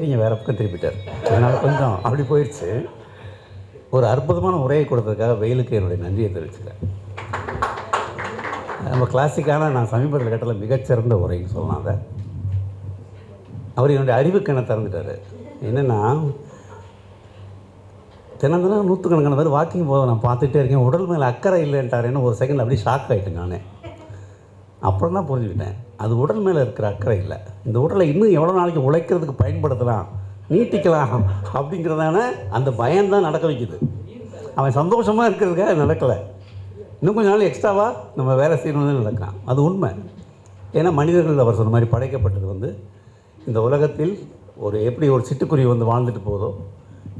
சரிங்க வேறு பக்கம் திருப்பிட்டார். அதனால் கொஞ்சம் அப்படி போயிடுச்சு. ஒரு அற்புதமான உரையை கொடுத்ததுக்காக வெயிலுக்கு என்னுடைய நன்றியை தெரிவிச்சுக்கிறேன். நம்ம கிளாசிக்கான நான் சமீபத்தில் கேட்டல மிகச்சிறந்த உரைன்னு சொல்லலாம் அதை. அவர் என்னுடைய அறிவுக்கணை திறந்துட்டார். என்னென்னா தினம் தினம் நூற்றுக்கணக்கான பேர் வாக்கிங் போக நான் பார்த்துட்டே இருக்கேன். உடல் மேலே அக்கறை இல்லைன்ட்டாருன்னு ஒரு செகண்ட் அப்படியே ஷாக் ஆகிட்டேன் நான். அப்புறம் தான் புரிஞ்சுக்கிட்டேன். அது உடல் மேலே இருக்கிற அக்கறை இல்லை. இந்த உடலை இன்னும் எவ்வளோ நாளைக்கு உழைக்கிறதுக்கு பயன்படுத்தலாம்? நீட்டிக்கலாம் அப்படிங்கிறதான அந்த பயம்தான் நடக்க வைக்குது. அவன் சந்தோஷமாக இருக்கிறதுக்காக நடக்கலை. இன்னும் கொஞ்ச நாள் எக்ஸ்ட்ராவாக நம்ம வேலை செய்யணும்னு நடக்கலாம். அது உண்மை. ஏன்னா மனிதர்கள் அவர் சொன்ன மாதிரி படைக்கப்பட்டது வந்து இந்த உலகத்தில் ஒரு எப்படி ஒரு சிட்டுக்குருவி வந்து வாழ்ந்துட்டு போதோ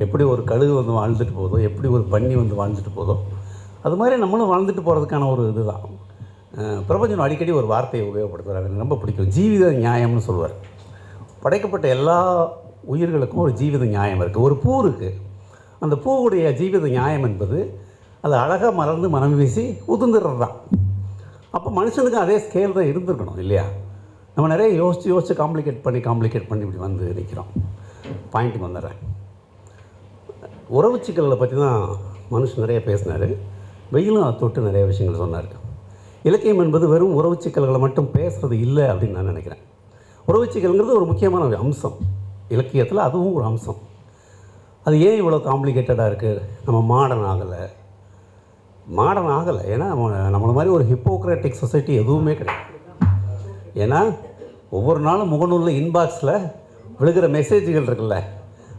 எப்படி ஒரு கழுகு வந்து வாழ்ந்துட்டு போதோ எப்படி ஒரு பன்னி வந்து வாழ்ந்துட்டு போதோ அது மாதிரி நம்மளும் வாழ்ந்துட்டு போகிறதுக்கான ஒரு இதுதான். தான் பிரபஞ்சன் அடிக்கடி ஒரு வார்த்தையை உபயோகப்படுத்துகிறார் எனக்கு ரொம்ப பிடிக்கும். ஜீவித நியாயம்னு சொல்லுவார். படைக்கப்பட்ட எல்லா உயிர்களுக்கும் ஒரு ஜீவித நியாயம் இருக்குது ஒரு பூ இருக்குது அந்த பூவுடைய ஜீவித நியாயம் என்பது அது அழகாக மலர்ந்து மனம் வீசி உதிர்ந்துடுறது தான் அப்போ மனுஷனுக்கு அதே ஸ்கேல் தான் இருந்திருக்கணும் இல்லையா? நம்ம நிறைய யோசித்து யோசித்து காம்ப்ளிகேட் பண்ணி காம்ப்ளிகேட் பண்ணி இப்படி வந்து நிற்கிறோம் பாயிண்ட்டுக்கு வந்துடுறேன். உறவு சிக்கல்களை பற்றி தான் மனுஷன் நிறைய பேசினார். வெயிலும் அதை தொட்டு நிறைய விஷயங்கள் சொன்னார். இலக்கியம் என்பது வெறும் உறவு சிக்கல்களை மட்டும் பேசுகிறது இல்லை அப்படின்னு நான் நினைக்கிறேன். உறவு சிக்கல்ங்கிறது ஒரு முக்கியமான ஒரு அம்சம். இலக்கியத்தில் அதுவும் ஒரு அம்சம். அது ஏன் இவ்வளோ காம்ப்ளிகேட்டடாக இருக்குது நம்ம மாடர்ன் ஆகலை. மாடர்ன் ஆகலை. ஏன்னா நம்ம நம்மளை மாதிரி ஒரு ஹிப்போக்ராட்டிக் சொசைட்டி எதுவுமே கிடையாது. ஏன்னா ஒவ்வொரு நாளும் முகநூலில் இன்பாக்ஸில் விழுகிற மெசேஜ்கள் இருக்குல்ல.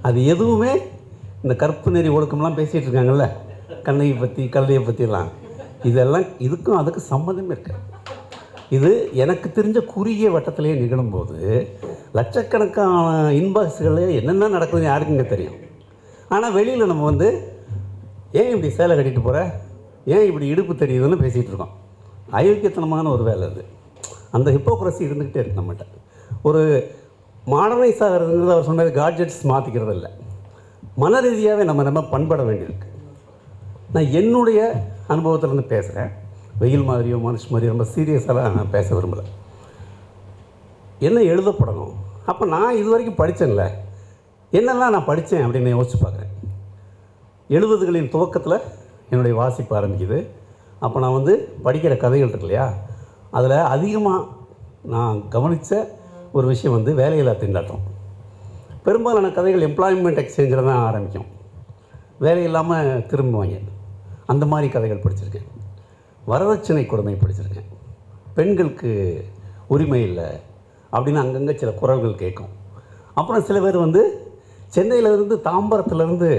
அது எதுவுமே இந்த கற்பு நெறி ஒழுக்கம்லாம் பேசிகிட்டு இருக்காங்கல்ல. கண்ணையை பற்றி கல்லையை பற்றிலாம் இதெல்லாம் இதுக்கும் அதுக்கு சம்மந்தமே இருக்கு இது எனக்கு தெரிஞ்ச குறுகிய வட்டத்திலேயே நிகழும்போது லட்சக்கணக்கான இன்பாக்ஸ்களில் என்னென்ன நடக்குதுன்னு யாருக்குங்க தெரியும். ஆனால் வெளியில் நம்ம வந்து ஏன் இப்படி சேலை கட்டிட்டு போகிற ஏன் இப்படி இடுப்பு தெரியுதுன்னு பேசிகிட்டு இருக்கோம். அயோக்கியத்தனமான ஒரு வேலை அது. அந்த ஹிப்போக்ரஸி இருந்துக்கிட்டே இருக்கு நம்மகிட்ட. ஒரு மாடர்னைஸ் ஆகிறதுங்கிறது அவர் சொன்னது காட்ஜெட்ஸ் மாற்றிக்கிறது இல்லை மன ரீதியாகவே நம்ம நம்ம பண்பட வேண்டியிருக்கு. நான் என்னுடைய அனுபவத்திலேருந்து பேசுகிறேன் வெயில் மாதிரியோ மனுஷ மாதிரியோ ரொம்ப சீரியஸாலாம் நான் பேச விரும்பலை. என்ன எழுதப்படணும் அப்போ நான் இது வரைக்கும் படித்தேன்ல என்னெல்லாம் நான் படித்தேன் அப்படின்னு யோசிச்சு பார்க்குறேன். எழுபதுகளின் துவக்கத்தில் என்னுடைய வாசிப்பு ஆரம்பிக்குது. அப்போ நான் வந்து படிக்கிற கதைகள் இருக்கு இல்லையா? அதில் அதிகமாக நான் கவனித்த ஒரு விஷயம் வந்து வேலையில்லா திண்டாட்டம். பெரும்பாலான கதைகள் எம்ப்ளாய்மெண்ட் எக்ஸ்சேஞ்சில் தான் ஆரம்பிக்கும். வேலை இல்லாமல் திரும்புவாங்க. அந்த மாதிரி கதைகள் படிச்சிருக்கேன். வரதட்சணை கொடுமை படிச்சிருக்கேன். பெண்களுக்கு உரிமை இல்லை அப்படின்னு அங்கங்கே சில குரல்கள் கேட்கும். அப்புறம் சில பேர் வந்து சென்னையிலேருந்து தாம்பரத்துலேருந்து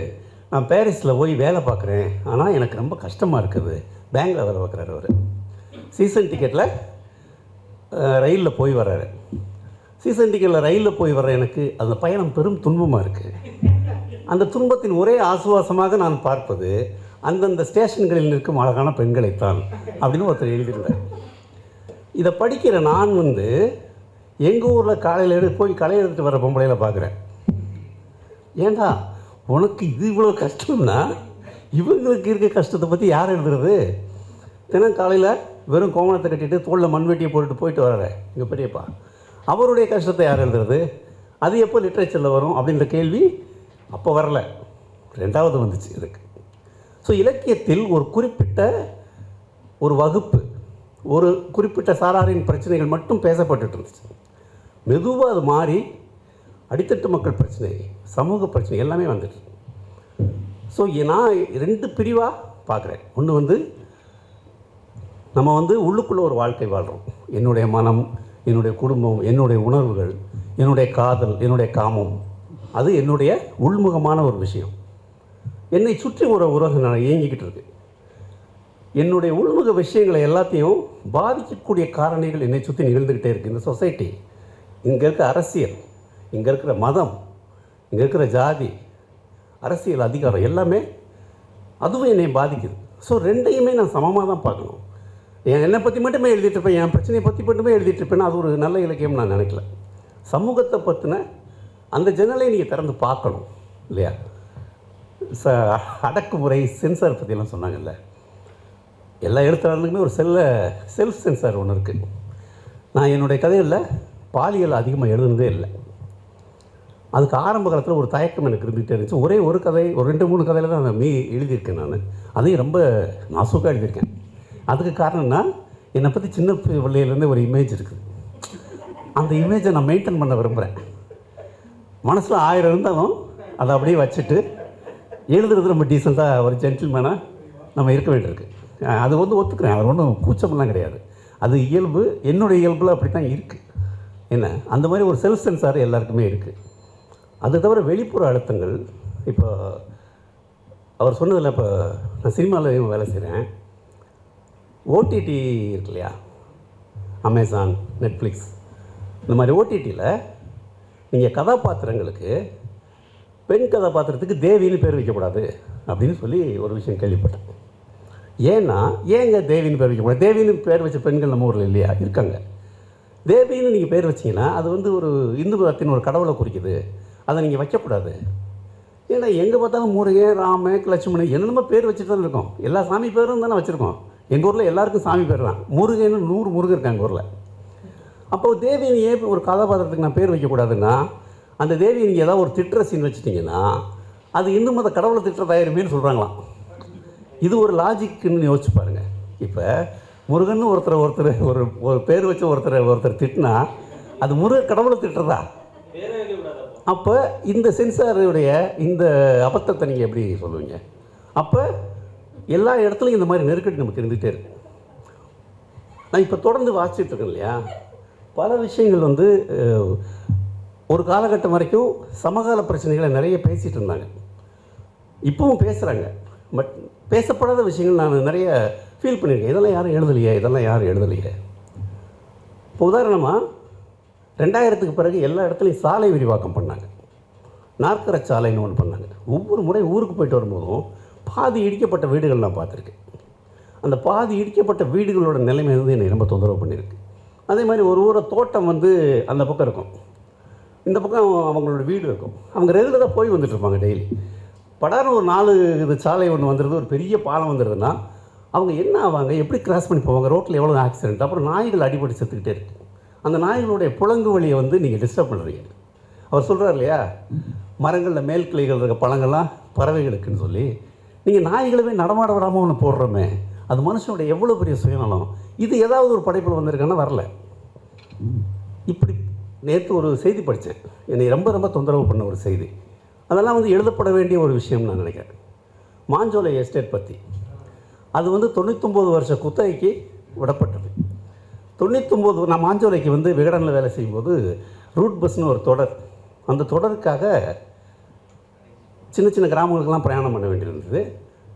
நான் பாரிஸில் போய் வேலை பார்க்குறேன். ஆனால் எனக்கு ரொம்ப கஷ்டமாக இருக்குது. பேங்கில் வேலை பார்க்குறாரு அவர். சீசன் டிக்கெட்டில் ரயிலில் போய் வர்றாரு. சீசன் டிக்கெட்டில் ரயிலில் போய் வர்ற எனக்கு அந்த பயணம் பெரும் துன்பமாக இருக்குது அந்த துன்பத்தின் ஒரே ஆசுவாசமாக நான் பார்ப்பது அந்தந்த ஸ்டேஷன்களில் நிற்கும் அழகான பெண்களைத்தான் அப்படின்னு ஒருத்தர் எழுதியிருந்தார். இதை படிக்கிற நான் வந்து எங்கள் ஊரில் காலையில் எடுத்து போய் களை எடுத்துகிட்டு வர பொம்பளையில் பார்க்குறேன். ஏண்டா உனக்கு இது இவ்வளோ கஷ்டம்னா இவங்களுக்கு இருக்க கஷ்டத்தை பற்றி யார் எழுதுறது? தினம் காலையில் வெறும் கோமணத்தை கட்டிட்டு தோளில் மண்வெட்டியை போட்டுட்டு போயிட்டு வர்றாரு எங்கள் பெரியப்பா. அவருடைய கஷ்டத்தை யார் எழுதுறது? அது எப்போ லிட்ரேச்சரில் வரும் அப்படின்ற கேள்வி அப்போ வரல. ரெண்டாவது வந்துச்சு இதுக்கு ஸோ இலக்கியத்தில் ஒரு குறிப்பிட்ட ஒரு வகுப்பு ஒரு குறிப்பிட்ட சாராரின் பிரச்சனைகள் மட்டும் பேசப்பட்டுட்டு இருந்துச்சு. மெதுவாக அது மாறி அடித்தட்டு மக்கள் பிரச்சனை சமூக பிரச்சனை எல்லாமே வந்துட்டு. ஸோ நான் ரெண்டு பிரிவாக பார்க்குறேன் ஒன்று வந்து நம்ம வந்து உள்ளுக்குள்ளே ஒரு வாழ்க்கை வாழ்கிறோம் என்னுடைய மனம் என்னுடைய குடும்பம் என்னுடைய உணர்வுகள் என்னுடைய காதல் என்னுடைய காமம் அது என்னுடைய உள்முகமான ஒரு விஷயம். என்னை சுற்றி ஒரு உலகம் நான் இயங்கிக்கிட்டு இருக்கு. என்னுடைய உள்முக விஷயங்களை எல்லாத்தையும் பாதிக்கக்கூடிய காரணிகள் என்னை சுற்றி நிகழ்ந்துக்கிட்டே இருக்குது இந்த சொசைட்டி இங்கே இருக்கிற அரசியல் இங்கே இருக்கிற மதம் இங்கே இருக்கிற ஜாதி அரசியல் அதிகாரம் எல்லாமே அதுவும் என்னை பாதிக்குது. ஸோ ரெண்டையுமே நான் சமமாக தான் பார்க்கணும். என் என்னை பற்றி மட்டுமே எழுதிட்டுருப்பேன் என் பிரச்சனையை பற்றி மட்டுமே எழுதிட்டுருப்பேன்னு அது ஒரு நல்ல இலக்கியம் நான் நினைக்கல. சமூகத்தை பற்றின அந்த ஜன்னலை நீங்கள் திறந்து பார்க்கணும் இல்லையா? ச அடக்குமுறை சென்சார் பற்றிலாம் சொன்னாங்கல்ல. எல்லா எழுத்தாளர்களுக்குமே ஒரு செல்ல செல்ஃப் சென்சார் ஒன்று இருக்குது நான் என்னுடைய கதைகளில் பாலியல் அதிகமாக எழுதுனதே இல்லை. அதுக்கு ஆரம்ப காலத்தில் ஒரு தயக்கம் எனக்கு இருந்துகிட்டே இருந்துச்சு. ஒரே ஒரு கதை ஒரு ரெண்டு மூணு கதையில் தான் நான் மீ எழுதியிருக்கேன் நான். அதையும் ரொம்ப நாசூக்காக எழுதியிருக்கேன். அதுக்கு காரணம்னா என்னை பற்றி சின்ன பிள்ளையிலேருந்து ஒரு இமேஜ் இருக்குது. அந்த இமேஜை நான் மெயின்டைன் பண்ண விரும்புகிறேன் மனசில் ஆயிரம் இருந்தாலும் அதை அப்படியே வச்சுட்டு எழுதுறது ரொம்ப டீசெண்டாக ஒரு ஜென்டில்மேனாக நம்ம இருக்க வேண்டியிருக்கு. அது வந்து ஒத்துக்கிறேன். அது ஒன்றும் கூச்சமெல்லாம் கிடையாது. அது இயல்பு என்னுடைய இயல்பில் அப்படி தான் இருக்குது என்ன? அந்த மாதிரி ஒரு செல்ஃப் சென்சார் எல்லாருக்குமே இருக்குது அது தவிர வெளிப்புற அழுத்தங்கள் இப்போ அவர் சொன்னதில் இப்போ நான் சினிமாவில் வேலை செய்கிறேன். ஓடிடி இருக்கு இல்லையா? அமேசான் நெட்ஃப்ளிக்ஸ் இந்த மாதிரி ஓடிடியில் நீங்கள் கதாபாத்திரங்களுக்கு பெண் கதாபாத்திரத்துக்கு தேவின்னு பேர் வைக்கக்கூடாது அப்படின்னு சொல்லி ஒரு விஷயம் கேள்விப்பட்டேன். ஏன்னா ஏங்க தேவின்னு பேர் வைக்கக்கூடாது? தேவின்னு பேர் வச்ச பெண்கள் நம்ம ஊரில் இல்லையா? இருக்காங்க. தேவின்னு நீங்கள் பேர் வச்சிங்கன்னா அது வந்து ஒரு இந்து மதத்தின் ஒரு கடவுளை குறிக்குது. அதை நீங்கள் வைக்கக்கூடாது. ஏன்னா எங்கே பார்த்தாலும் முருகன் ராம லட்சுமணன் என்னென்னமோ பேர் வச்சுட்டு தான் இருக்கோம். எல்லா சாமி பேரும் தானே வச்சுருக்கோம். எங்கள் ஊரில் எல்லாருக்கும் சாமி பேர் தான். முருகன்னு நூறு முருகன் இருக்காங்க எங்கள் ஊரில். அப்போது தேவியை ஏன் ஒரு கதாபாத்திரத்துக்கு நான் பேர் வைக்கக்கூடாதுன்னா அந்த தேவியை நீங்கள் ஏதாவது ஒரு திட்டுற சீன் வச்சுட்டிங்கன்னா அது இந்து மத கடவுளை திட்டுற திட்டுறதாயிருமேன்னு சொல்கிறாங்களாம் இது ஒரு லாஜிக்குன்னு யோசிச்சு பாருங்கள் இப்போ முருகன் ஒருத்தர் ஒருத்தர் ஒரு ஒரு பேர் வச்சு ஒருத்தர் ஒருத்தர் திட்டினா அது முருக கடவுளை திட்டுறதா? அப்போ இந்த சென்சாருடைய இந்த அபத்தத்தை நீங்கள் எப்படி சொல்லுவீங்க? அப்போ எல்லா இடத்துலையும் இந்த மாதிரி நெருக்கடி நமக்கு இருந்துகிட்டே இருக்கு. நான் இப்போ தொடர்ந்து வாசிச்சுட்டு இருக்கேன் இல்லையா? பல விஷயங்கள் வந்து ஒரு காலகட்டம் வரைக்கும் சமகால பிரச்சனைகளை நிறைய பேசிகிட்டு இருந்தாங்க. இப்போவும் பேசுகிறாங்க பட் பேசப்படாத விஷயங்கள் நான் நிறைய ஃபீல் பண்ணியிருக்கேன். இதெல்லாம் யாரும் எழுதலையே? இதெல்லாம் யாரும் எழுதலையே? இப்போ உதாரணமாக ரெண்டாயிரத்துக்கு பிறகு எல்லா இடத்துலையும் சாலை விரிவாக்கம் பண்ணாங்க. நாற்கர சாலைன்னு ஒன்று பண்ணாங்க. ஒவ்வொரு முறை ஊருக்கு போயிட்டு வரும்போதும் பாதி இடிக்கப்பட்ட வீடுகள் நான் பார்த்துருக்கேன். அந்த பாதி இடிக்கப்பட்ட வீடுகளோட நிலைமை வந்து என்னை ரொம்ப தொந்தரவு பண்ணியிருக்கு. அதே மாதிரி ஒரு ஊரை தோட்டம் வந்து அந்த பக்கம் இருக்கும். இந்த பக்கம் அவங்களோட வீடு இருக்கும். அவங்க ரெகுலராக போய் வந்துட்டு இருப்பாங்க டெய்லி. படாரம் ஒரு நாலு இது சாலை ஒன்று வந்துடுது ஒரு பெரிய பாலம் வந்துடுதுன்னா அவங்க என்ன ஆவாங்க? எப்படி கிராஸ் பண்ணி போவாங்க? ரோட்டில் எவ்வளோ ஆக்சிடென்ட் அப்புறம் நாய்கள் அடிபட்டு செத்துக்கிட்டே இருக்கு அந்த நாய்களுடைய புழங்கு வழியை வந்து நீங்கள் டிஸ்டர்ப் பண்ணுறீங்க அவர் சொல்கிறார் இல்லையா? மரங்களில் மேல் கிளைகள் இருக்க பழங்கள்லாம் பறவைகளுக்குன்னு சொல்லி நீங்கள் நாய்களவே நடமாட விடாமல் ஒன்று போடுறோமே அது மனுஷனுடைய எவ்வளோ பெரிய சுயநலம்? இது ஏதாவது ஒரு படைப்பில் வந்திருக்கான்னா வரல. இப்படி நேற்று ஒரு செய்தி படித்தேன். என்னை ரொம்ப ரொம்ப தொந்தரவு பண்ண ஒரு செய்தி. அதெல்லாம் வந்து எழுதப்பட வேண்டிய ஒரு விஷயம் நான் நினைக்கிறேன். மாஞ்சோலை எஸ்டேட் பற்றி அது வந்து தொண்ணூத்தொம்பது வருஷ குத்தகைக்கு விடப்பட்டது. தொண்ணூத்தொம்பது நான் மாஞ்சோலைக்கு வந்து விகடனில் வேலை செய்யும்போது ரூட் பஸ்னு ஒரு தொடர். அந்த தொடருக்காக சின்ன சின்ன கிராமங்களுக்கெல்லாம் பிரயாணம் பண்ண வேண்டியிருந்தது.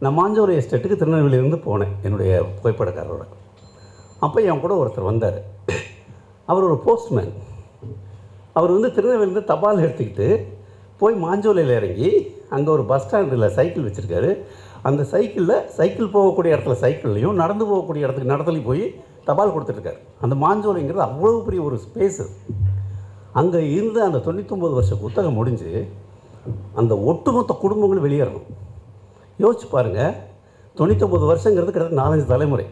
நான் மாஞ்சோலை எஸ்டேட்டுக்கு திருநெல்வேலியிலேருந்து போனேன் என்னுடைய புகைப்படக்காரரோட. அப்போ என் கூட ஒருத்தர் வந்தார். அவர் ஒரு போஸ்ட்மேன். அவர் வந்து திருநெல்வேலியிருந்து தபால் எடுத்துக்கிட்டு போய் மாஞ்சோலையில் இறங்கி அங்கே ஒரு பஸ் ஸ்டாண்டில் சைக்கிள் வச்சுருக்காரு. அந்த சைக்கிளில் சைக்கிள் போகக்கூடிய இடத்துல சைக்கிள்லையும் நடந்து போகக்கூடிய இடத்துக்கு நடத்துலையும் போய் தபால் கொடுத்துட்ருக்காரு அந்த மாஞ்சோலைங்கிறது அவ்வளோ பெரிய ஒரு ஸ்பேஸு அங்கே இருந்து அந்த தொண்ணூத்தொம்பது வருஷ புத்தகம் முடிஞ்சு அந்த ஒட்டுமொத்த குடும்பங்களும் வெளியேறணும். யோசிச்சு பாருங்கள் தொண்ணூத்தொம்பது வருஷங்கிறது கிட்டத்தட்ட நாலஞ்சு தலைமுறை.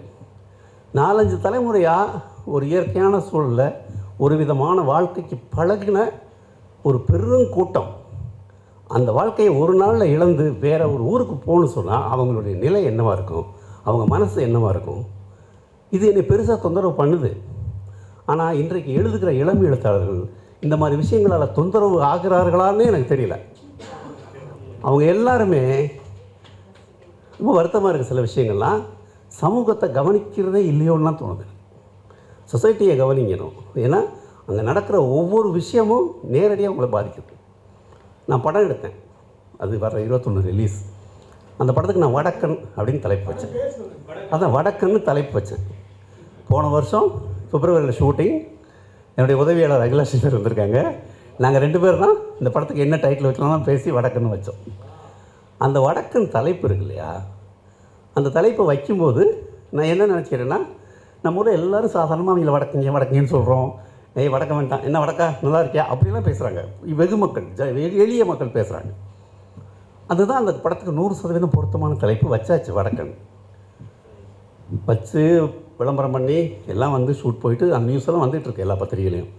நாலஞ்சு தலைமுறையாக ஒரு இயற்கையான சூழலில் ஒரு விதமான வாழ்க்கைக்கு பழகின ஒரு பெருங்கூட்டம் அந்த வாழ்க்கையை ஒரு நாளில் இழந்து வேற ஒரு ஊருக்கு போகணும்னு சொன்னால் அவங்களுடைய நிலை என்னவாக இருக்கும்? அவங்க மனசு என்னவாக இருக்கும்? இது என்னை பெருசாக தொந்தரவு பண்ணுது. ஆனால் இன்றைக்கு எழுதுகிற இளம் எழுத்தாளர்கள் இந்த மாதிரி விஷயங்களால் தொந்தரவு ஆகிறார்களான்னு எனக்கு தெரியல. அவங்க எல்லாருமே ரொம்ப வருத்தமாக இருக்குது சில விஷயங்கள்லாம் சமூகத்தை கவனிக்கிறதே இல்லையோன்னா தோணுது. சொசைட்டியை கவனிக்கணும். ஏன்னா அங்கே நடக்கிற ஒவ்வொரு விஷயமும் நேரடியாக உங்களை பாதிக்குது. நான் படம் எடுத்தேன். அது வர இருபத்தொன்று ரிலீஸ் அந்த படத்துக்கு நான் வடக்கன் அப்படின்னு தலைப்பு வச்சேன். அதான் வடக்கன்னு தலைப்பு வச்சேன். போன வருஷம் பிப்ரவரியில் ஷூட்டிங் என்னுடைய உதவியாளர் அகிலாஷ் வந்திருக்காங்க. நாங்கள் ரெண்டு பேர் தான் இந்த படத்துக்கு என்ன டைட்டில் வைக்கலாம்னு பேசி வடக்குன்னு வச்சோம். அந்த வடக்கன் தலைப்பு இருக்கு இல்லையா? அந்த தலைப்பை வைக்கும்போது நான் என்ன நினச்சிக்கிறேன்னா நம்ம ஊரில் எல்லோரும் சாதாரணமாக அவங்கள வடக்குங்க வடக்குங்கன்னு சொல்கிறோம் ஏய் வடக்க வேண்டாம். என்ன வடக்கா? நல்லா இருக்கியா? அப்படிலாம் பேசுகிறாங்க வெகு மக்கள் ஜ வெகு எளிய மக்கள் பேசுகிறாங்க அதுதான் அந்த படத்துக்கு நூறு சதவீதம் பொருத்தமான தலைப்பு. வச்சாச்சு வடக்கன். வச்சு விளம்பரம் பண்ணி எல்லாம் வந்து ஷூட் போயிட்டு அந்த நியூஸ் எல்லாம் வந்துட்டு எல்லா பத்திரிகையிலையும்.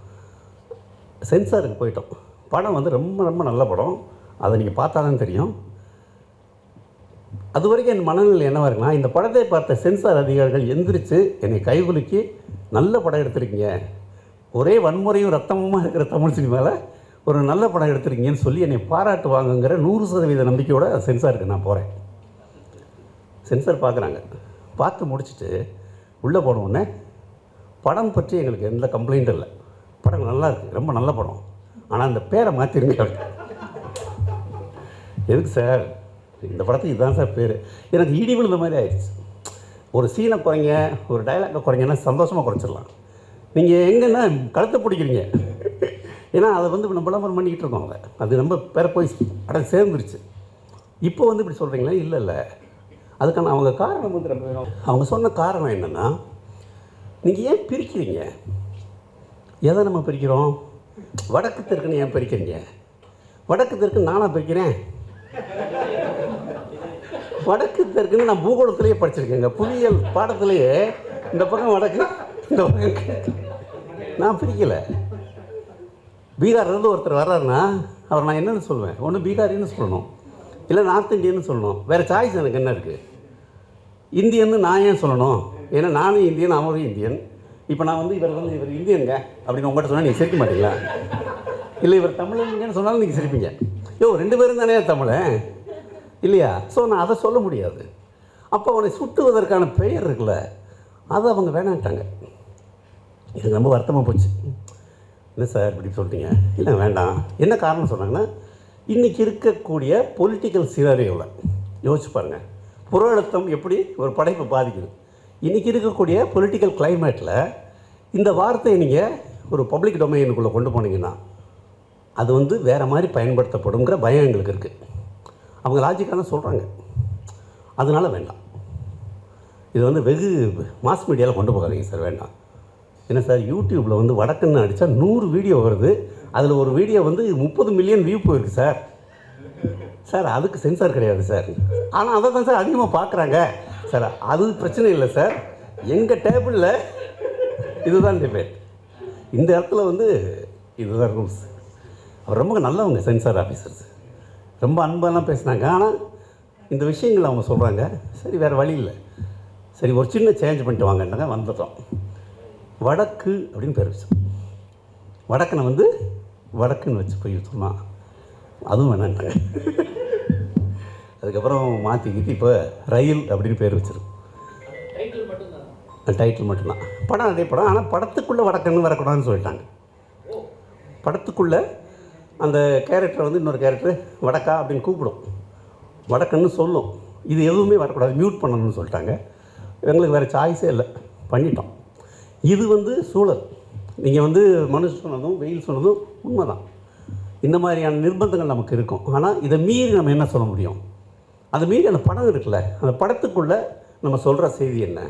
சென்சாருக்கு போயிட்டோம். படம் வந்து ரொம்ப ரொம்ப நல்ல படம். அதை நீங்கள் பார்த்தா தான் தெரியும். அது வரைக்கும் என் மனநிலை என்னவாக இருக்குன்னா இந்த படத்தை பார்த்த சென்சார் அதிகாரிகள் எந்திரிச்சு என்னை கைகுலுக்கி நல்ல படம் எடுத்திருக்கீங்க. ஒரே வன்முறையும் ரத்தமுமாக இருக்கிற தமிழ் சினிமாவில் ஒரு நல்ல படம் எடுத்திருக்கீங்கன்னு சொல்லி என்னை பாராட்டு வாங்குங்கிற நூறு சதவீத நம்பிக்கையோட சென்சாருக்கு நான் போகிறேன் சென்சார் பார்க்குறாங்க. பார்த்து முடிச்சுட்டு உள்ளே போன உடனே படம் பற்றி எங்களுக்கு எந்த கம்ப்ளைண்ட்டும் இல்லை. படம் நல்லா இருக்குது ரொம்ப நல்ல படம். ஆனால் அந்த பேரை மாற்றிருங்க எதுக்கு சார்? இந்த படத்துக்கு இதுதான் சார் பேர். எனக்கு இடி விழுந்த மாதிரி ஆயிடுச்சு. ஒரு சீனை குறைங்க ஒரு டைலாக்கை குறைங்கன்னா சந்தோஷமாக குறைச்சிடலாம். நீங்கள் எங்கன்னா கழுத்தை பிடிக்கிறீங்க. ஏன்னா அதை வந்து நம்ம விளம்பரம் பண்ணிக்கிட்டு இருக்கோம் அதை அது நம்ம பேர போய் அட சேர்ந்துருச்சு. இப்போ வந்து இப்படி சொல்கிறீங்களா இல்லை இல்லை. அதுக்கான அவங்க காரணம் வந்து ரொம்ப அவங்க சொன்ன காரணம் என்னென்னா நீங்கள் ஏன் பிரிக்கிறீங்க? எதை நம்ம பிரிக்கிறோம்? வடக்கு தெற்குன்னு ஏன் பிரிக்கிறீங்க? வடக்கு தெற்கு நானாக பிரிக்கிறேன். வடக்கு தெற்குன்னு நான் பூகோளத்திலேயே படிச்சிருக்கேங்க. புவியியல் பாடத்திலேயே இந்த பக்கம் வடக்கு இந்த பக்கம் நான் பிரிக்கலை. பீகார்லேருந்து ஒருத்தர் வர்றாருன்னா அவர் நான் என்னென்னு சொல்லுவேன் ஒன்று பீகாரின்னு சொல்லணும். இல்லை நார்த் இந்தியன்னு சொல்லணும். வேறு சாய்ஸ் எனக்கு என்ன இருக்குது இந்தியன்னு நான் ஏன் சொல்லணும்? ஏன்னா நானும் இந்தியன் அவரும் இந்தியன். இப்போ நான் வந்து இவர் வந்து இவர் இந்தியனுங்க அப்படின்னு உங்கள்கிட்ட சொன்னால் நீங்கள் சிரிக்க மாட்டீங்களா? இல்லை இவர் தமிழங்கன்னு சொன்னாலும் நீங்கள் சிரிப்பீங்க. யோ ரெண்டு பேரும் தானே தமிழன் இல்லையா? ஸோ நான் அதை சொல்ல முடியாது. அப்போ அவனை சுட்டுவதற்கான பெயர் இருக்குல்ல அதை அவங்க வேணான்ட்டாங்க. எனக்கு ரொம்ப வருத்தமாக போச்சு. என்ன சார் இப்படி சொல்லிட்டீங்க இல்லை வேண்டாம். என்ன காரணம் சொன்னாங்கன்னா இன்றைக்கி இருக்கக்கூடிய பொலிட்டிக்கல் சினாரியோவில் யோசிச்சு பாருங்கள் புற அழுத்தம் எப்படி ஒரு படைப்பை பாதிக்குது? இன்றைக்கி இருக்கக்கூடிய பொலிட்டிக்கல் கிளைமேட்டில் இந்த வார்த்தையை நீங்கள் ஒரு பப்ளிக் டொமைனுக்குள்ளே கொண்டு போனீங்கன்னா அது வந்து வேறு மாதிரி பயன்படுத்தப்படுங்கிற பயம் எங்களுக்கு இருக்குது அவங்க லாஜிக்காக சொல்கிறாங்க அதனால் வேண்டாம். இது வந்து வெகு மாஸ் மீடியாவில் கொண்டு போகாதீங்க சார் வேண்டாம். என்ன சார் யூடியூப்பில் வந்து வடக்குன்னு அடித்தா நூறு வீடியோ வருது. அதில் ஒரு வீடியோ வந்து முப்பது மில்லியன் வியூ போயிருக்கு சார். சார் அதுக்கு சென்சார் கிடையாது சார். ஆனால் அதை தான் சார் அதிகமாக பார்க்குறாங்க சார் அது பிரச்சனை இல்லை சார். எங்கள் டேபிளில் இதுதான் டிபேட் இந்த இடத்துல வந்து இதுதான் ரூல்ஸ் அவர் ரொம்ப நல்லவங்க சென்சார் ஆஃபீஸர்ஸ் ரொம்ப அன்பெல்லாம் பேசினாங்க. ஆனால் இந்த விஷயங்கள் அவங்க சொல்கிறாங்க சரி வேறு வழி இல்லை. சரி ஒரு சின்ன சேஞ்ச் பண்ணிட்டு வாங்கன்னாங்க வந்துட்டோம். வடக்கு அப்படின்னு பேர் வச்சோம் வடக்கனை வந்து வடக்குன்னு வச்சு போய் சொன்னான் அதுவும் வேணான்ட்டாங்க. அதுக்கப்புறம் மாற்றி கீத்தி இப்போ ரயில் அப்படின்னு பேர் வச்சிருக்கு டைட்டில் மட்டும்தான். படம் அதே படம். ஆனால் படத்துக்குள்ளே வடக்குன்னு வரக்கூடாதுன்னு சொல்லிட்டாங்க. படத்துக்குள்ளே அந்த கேரக்டரை வந்து இன்னொரு கேரக்டர் வடக்கா அப்படின்னு கூப்பிடும். வடக்குன்னு சொல்லும். இது எதுவுமே வரக்கூடாது. மியூட் பண்ணணும்னு சொல்லிட்டாங்க. எங்களுக்கு வேறு சாய்ஸே இல்லை. பண்ணிட்டோம். இது வந்து சூழல். நீங்கள் வந்து மனுஷன் சொன்னதும் வெயில் சொன்னதும் உண்மைதான். இந்த மாதிரியான நிர்பந்தங்கள் நமக்கு இருக்கும். ஆனால் இதை மீறி நம்ம என்ன சொல்ல முடியும்? அதை மீறி அந்த படம் இருக்குல்ல. அந்த படத்துக்குள்ளே நம்ம சொல்கிற செய்தி என்ன?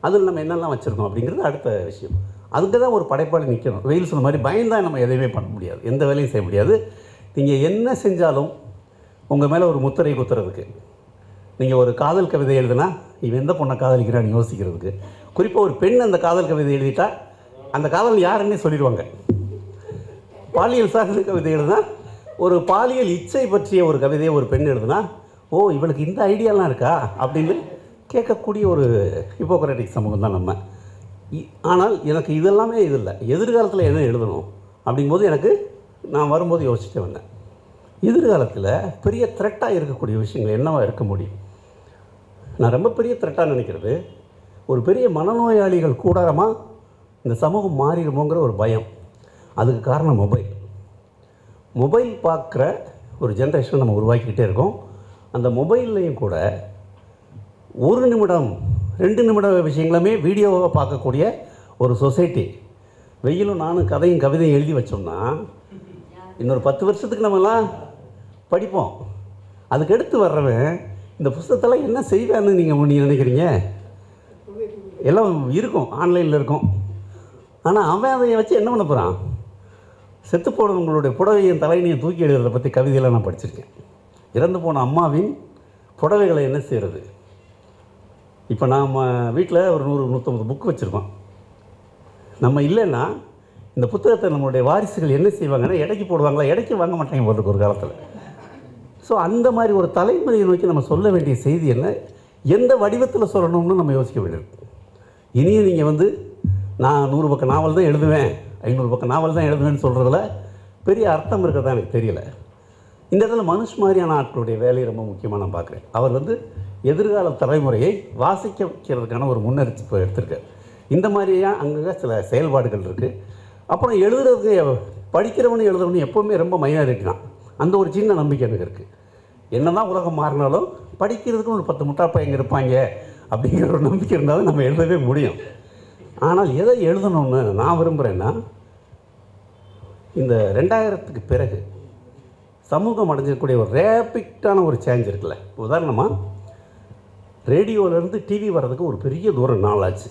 அதில் நம்ம என்னெல்லாம் வச்சுருக்கோம் அப்படிங்கிறது அடுத்த விஷயம். அதுக்கு தான் ஒரு படைப்பாளி நிற்கணும் வெயில் சொன்ன மாதிரி பயந்தான் நம்ம எதையுமே பண்ண முடியாது. எந்த வேலையும் செய்ய முடியாது. நீங்கள் என்ன செஞ்சாலும் உங்கள் மேலே ஒரு முத்திரை குத்துறதுக்கு நீங்கள் ஒரு காதல் கவிதை எழுதுனா இவன் எந்த பொண்ணை காதலிக்கிறான்னு யோசிக்கிறதுக்கு. குறிப்பாக ஒரு பெண் அந்த காதல் கவிதை எழுதிட்டா அந்த காதல் யாருன்னே சொல்லிடுவாங்க. பாலியல் சார்ந்த கவிதை எழுதுனா ஒரு பாலியல் இச்சை பற்றிய ஒரு கவிதையை ஒரு பெண் எழுதுனா ஓ இவளுக்கு இந்த ஐடியாலாம் இருக்கா? அப்படின்னு கேட்கக்கூடிய ஒரு ஹிப்போக்ராட்டிக் சமூகம் தான் நம்ம. ஆனால் எனக்கு இதெல்லாமே இது இல்லை. எதிர்காலத்தில் என்ன எழுதணும் அப்படிங்கும்போது எனக்கு நான் வரும்போது யோசிச்சுட்டு வந்தேன். எதிர்காலத்தில் பெரிய த்ரெட்டாக இருக்கக்கூடிய விஷயங்கள் என்னவா இருக்க முடியும்? நான் ரொம்ப பெரிய த்ரெட்டாக நினைக்கிறது ஒரு பெரிய மனநோயாளிகள் கூடாரமாக இந்த சமூகம் மாறிடுமோங்கிற ஒரு பயம். அதுக்கு காரணம் மொபைல் மொபைல் பார்க்குற ஒரு ஜென்ரேஷன் நம்ம உருவாக்கிக்கிட்டே இருக்கோம். அந்த மொபைல்லையும் கூட ஒரு நிமிடம் ரெண்டு நிமிட விஷயங்களுமே வீடியோவாக பார்க்கக்கூடிய ஒரு சொசைட்டி. வெயிலும் நானும் கதையும் கவிதையும் எழுதி வச்சோம்னா இன்னொரு பத்து வருஷத்துக்கு நம்மலாம் படிப்போம். அதுக்கு எடுத்து வர்றவன் இந்த புஸ்தகத்தெல்லாம் என்ன செய்வான்னு நீங்கள் நீங்கள் நினைக்கிறீங்க? எல்லாம் இருக்கும் ஆன்லைனில் இருக்கும். ஆனால் அவன் அதை வச்சு என்ன பண்ண போகிறான் செத்து போனவங்களுடைய புடவையும் தலையினையும் தூக்கி எழுதுறதை பற்றி கவிதையெல்லாம் நான் படிச்சிருக்கேன். இறந்து போன அம்மாவின் புடவைகளை என்ன செய்கிறது இப்போ நாம் வீட்டில் ஒரு நூறு நூற்றம்பது புக் வச்சுருக்கோம். நம்ம இல்லைன்னா இந்த புத்தகத்தை நம்மளுடைய வாரிசுகள் என்ன செய்வாங்கன்னா இடைக்கு போடுவாங்களா இடைக்கு வாங்க மாட்டாங்க போட்டுருக்கு ஒரு காலத்தில். ஸோ அந்த மாதிரி ஒரு தலைமுறையை நோக்கி நம்ம சொல்ல வேண்டிய செய்தி என்ன? எந்த வடிவத்தில் சொல்லணும்னு நம்ம யோசிக்க வேண்டியது. இனியும் நீங்கள் வந்து நான் நூறு பக்கம் நாவல் தான் எழுதுவேன் ஐநூறு பக்கம் நாவல் தான் எழுதுவேன்னு சொல்கிறதுல பெரிய அர்த்தம் இருக்கிறதா எனக்கு தெரியல. இந்த இடத்துல மனுஷ் மாதிரியான ஆட்களுடைய வேலையை ரொம்ப முக்கியமாக நான் பார்க்குறேன். அவர் வந்து எதிர்கால தலைமுறையை வாசிக்க வைக்கிறதுக்கான ஒரு முன்னெடுத்து எடுத்திருக்கார் இந்த மாதிரியா அங்கங்கே சில செயல்பாடுகள் இருக்குது அப்புறம் எழுதுறதுக்கு படிக்கிறவனு எழுதுறவனு எப்போவுமே ரொம்ப மைனாக இருக்கலாம் அந்த ஒரு சின்ன நம்பிக்கை எனக்கு இருக்குது என்ன தான் உலகம் மாறினாலும் படிக்கிறதுக்கு ஒரு பத்து முட்டா பையங்க இருப்பாங்க அப்படிங்கிற ஒரு நம்பிக்கை இருந்தாலும் நம்ம எழுதவே முடியும். ஆனால் எதை எழுதணும்னு நான் விரும்புகிறேன்னா இந்த ரெண்டாயிரத்துக்கு பிறகு சமூகம் அடைஞ்சிருக்கக்கூடிய ஒரு ரேபிட்டான ஒரு சேஞ்ச் இருக்குல்ல. உதாரணமாக ரேடியோவிலேருந்து டிவி வர்றதுக்கு ஒரு பெரிய தூரம் நாள் ஆச்சு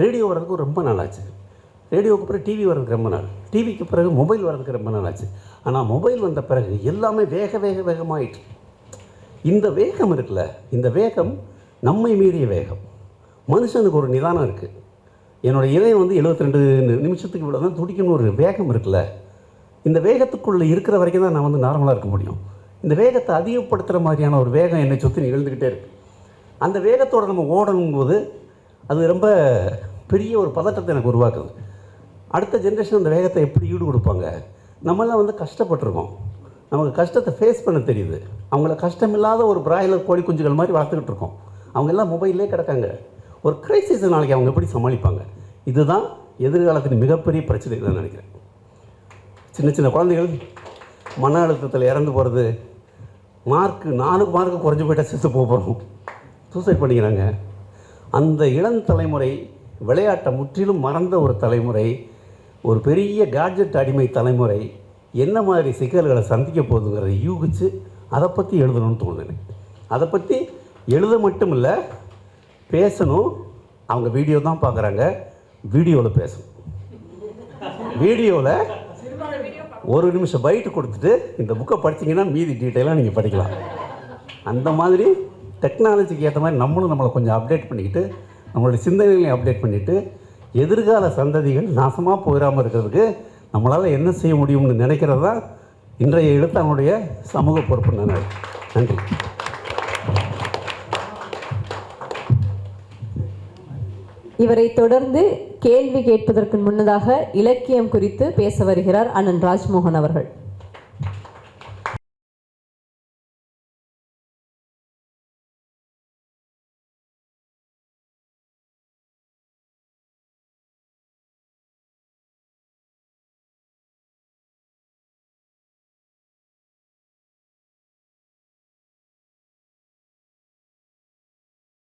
ரேடியோ வர்றதுக்கு ரொம்ப நாள் ஆச்சு ரேடியோவுக்கு பிறகு டிவி வர்றதுக்கு ரொம்ப நாள். டிவிக்கு பிறகு மொபைல் வர்றதுக்கு ரொம்ப நாள் ஆச்சு ஆனால் மொபைல் வந்த பிறகு எல்லாமே வேக வேக வேகமாயிட்டு இந்த வேகம் இருக்குல்ல இந்த வேகம் நம்மை மீறிய வேகம். மனுஷனுக்கு ஒரு நிதானம் இருக்குது என்னோடய இதயம் வந்து 72 ரெண்டு நிமிஷத்துக்கு இவ்வளோ தான் துடிக்கணும்னு ஒரு வேகம் இருக்குல்ல இந்த வேகத்துக்குள்ளே இருக்கிற வரைக்கும் தான் நான் வந்து நார்மலாக இருக்க முடியும். இந்த வேகத்தை அதிகப்படுத்துகிற மாதிரியான ஒரு வேகம் என்னை சுற்றி நிகழ்ந்துக்கிட்டே இருக்குது அந்த வேகத்தோடு நம்ம ஓடணும் போது அது ரொம்ப பெரிய ஒரு பதட்டத்தை எனக்கு உருவாக்குது. அடுத்த ஜென்ரேஷன் அந்த வேகத்தை எப்படி ஈடு கொடுப்பாங்க நம்மெல்லாம் வந்து கஷ்டப்பட்டிருக்கோம். நமக்கு கஷ்டத்தை ஃபேஸ் பண்ண தெரியுது. அவங்கள கஷ்டமில்லாத ஒரு பிராய்லர் கோழி குஞ்சுகள் மாதிரி வளர்த்துக்கிட்டு இருக்கோம். அவங்க எல்லாம் மொபைல்லே கிடக்காங்க. ஒரு கிரைசிஸ் நாளைக்கு அவங்க எப்படி சமாளிப்பாங்க? இதுதான் எதிர்காலத்தின் மிகப்பெரிய பிரச்சனை தான் நினைக்கிறேன். சின்ன சின்ன குழந்தைகள் மன அழுத்தத்தில் இறந்து போகிறது மார்க்கு நாலு மார்க்கு குறைஞ்சு போயிட்டால் செத்து போகிறோம் சூசைட் பண்ணிக்கிறாங்க. அந்த இளம் தலைமுறை விளையாட்டை முற்றிலும் மறந்த ஒரு தலைமுறை ஒரு பெரிய கேட்ஜெட் அடிமை தலைமுறை என்ன மாதிரி சிக்கல்களை சந்திக்க போகுதுங்கிறத யூகிச்சு அதை பற்றி எழுதணும்னு தோணுனேன் அதை பற்றி எழுத மட்டும் இல்லை பேசணும். அவங்க வீடியோ தான் பார்க்குறாங்க. வீடியோவில் பேசணும். வீடியோவில் ஒரு நிமிஷம் பைட்டு கொடுத்துட்டு இந்த புக்கை படித்தீங்கன்னா மீதி டீட்டெயிலாக நீங்கள் படிக்கலாம். அந்த மாதிரி டெக்னாலஜிக்கு ஏற்ற மாதிரி நம்மளும் நம்மளை கொஞ்சம் அப்டேட் பண்ணிக்கிட்டு நம்மளுடைய சிந்தனைகளையும் அப்டேட் பண்ணிவிட்டு எதிர்கால சந்ததிகள் நாசமாக போயிடாமல் இருக்கிறதுக்கு நம்மளால் என்ன செய்ய முடியும்னு நினைக்கிறது தான் இன்றைய எழுத்தாளனுடைய சமூக பொறுப்பு நான் நன்றி. இவரை தொடர்ந்து கேள்வி கேட்பதற்கு முன்னதாக இலக்கியம் குறித்து பேச வருகிறார் அண்ணன் ராஜ்மோகன் அவர்கள்.